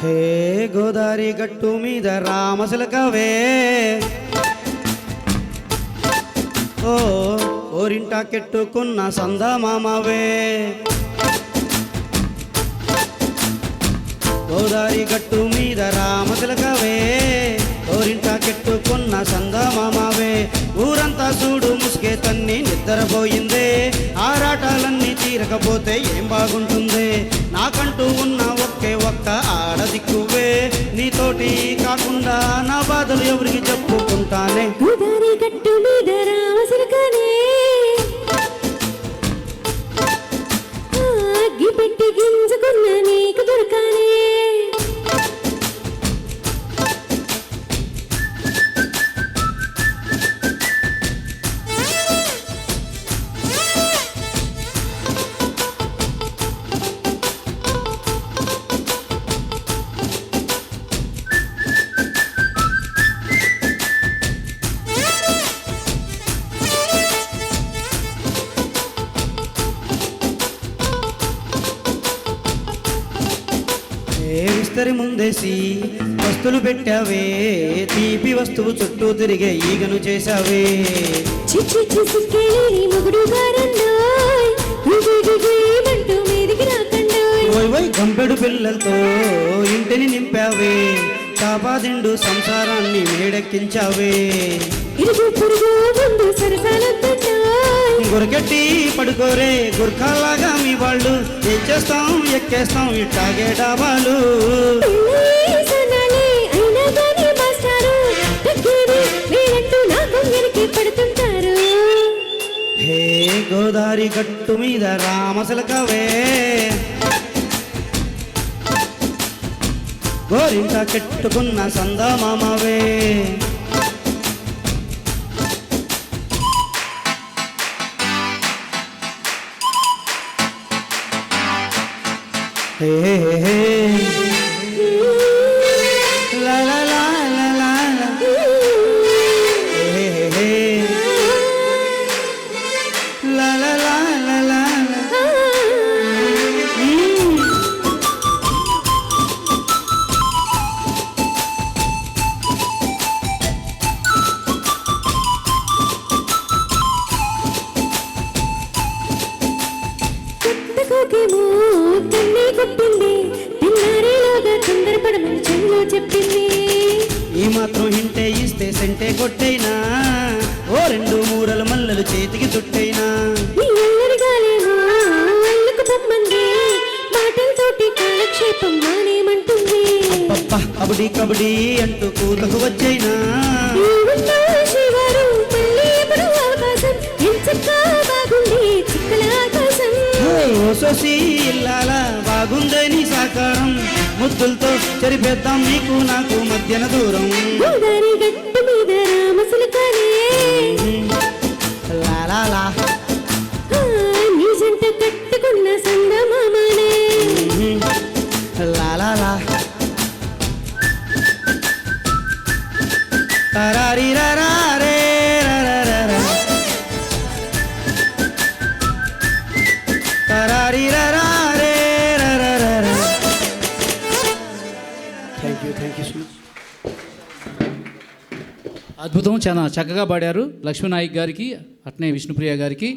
హే గోదారి గట్టు మీద రామశిలకవే. ఓ ఓరింట కెట్టుకున్న సందమామవే. గోదారి గట్టు మీద రామశిలకవే. ఓరింట కెట్టుకున్న సందమామవే. ఊరంతా చూడు ముసుకే తన్ని నిద్రపోయిందే. ఆరాటాలన్నీ తీరకపోతే ఏం బాగుంటుంది? నాకంటూ ఉన్న ఒకే ఒక్క ఆడదిక్కువే. నీతోటి కాకుండా నా బాధలు ఎవరికి చెప్పుకుంటానే? విస్తరి ముందేసి వస్తువులు పెట్టావే. తీపి వస్తువు చుట్టూ తిరిగే ఈగను చేశావే. గంపెడు పిల్లలతో ఇంటిని నింపావే. కాపాదిండు సంసారాన్ని మేడెక్కించావే. గురకెట్టి పడుకోరే గుర్ఖాలాగా లేనట్టు నా కొంగరికి పడుతుంటారు. హే గోదారి గట్టు మీద రామసలకవే గోరింట కెట్టుకున్న సందమామవే. హే హే హే హే. కొట్టింది. తిన్నారేలోగా తొందరపడమని చెల్లో చెప్పింది. ఈ మాత్రం హింటే ఇస్తే సెంటే కొట్టైనా? ఓ రెండు మూరల మల్లెలు చేతికి చుట్టైనా? నీ అల్లరి గాలేమో? అల్లుకు పొమ్మంది మాటలతోటి కాలక్షేపం మానేమంటుంది. పప్ప కబడ్డీ కబడ్డీ అంటూ కూతకు వచ్చైనా? సోసి ఇల్లాల బాగుందని సాకారం. ముద్దులతో చెరిపేద్దాం నీకు నాకు మధ్యన దూరం. గోదారి గట్టు మీద రామసులకనే లా లా లా. ఆ, నీ జంట కట్టుకున్న థ్యాంక్ అద్భుతం చాలా చక్కగా పాడారు లక్ష్మీనాయక్ గారికి అట్నే విష్ణుప్రియ గారికి.